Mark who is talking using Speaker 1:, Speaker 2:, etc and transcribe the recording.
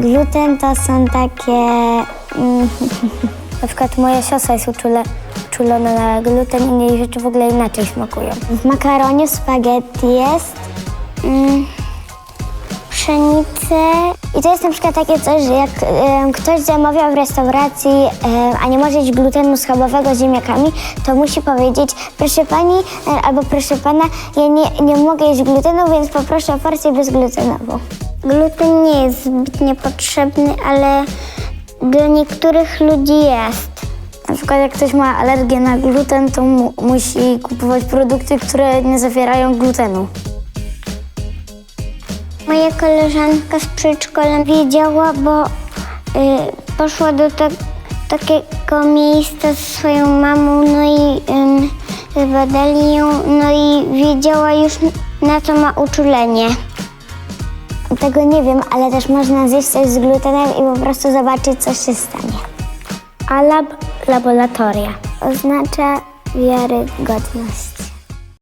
Speaker 1: Gluten to są takie... Mm, na przykład moja siostra jest uczule, uczulona na gluten i jej rzeczy w ogóle inaczej smakują. W makaronie spaghetti jest mm. I to jest na przykład takie coś, że jak em, ktoś zamawia w restauracji, em, a nie może jeść glutenu schabowego z ziemniakami, to musi powiedzieć, proszę pani e, albo proszę pana, ja nie, nie mogę jeść glutenu, więc poproszę o porcję bezglutenową. Gluten nie jest zbytnio potrzebny, ale dla niektórych ludzi jest. Na przykład jak ktoś ma alergię na gluten, to mu, musi kupować produkty, które nie zawierają glutenu. Moja koleżanka z przedszkola wiedziała, bo y, poszła do tak, takiego miejsca ze swoją mamą, no i y, badali ją, no i wiedziała już na co ma uczulenie. Tego nie wiem, ale też można zjeść coś z glutenem i po prostu zobaczyć, co się stanie. A lab laboratoria oznacza wiarygodność.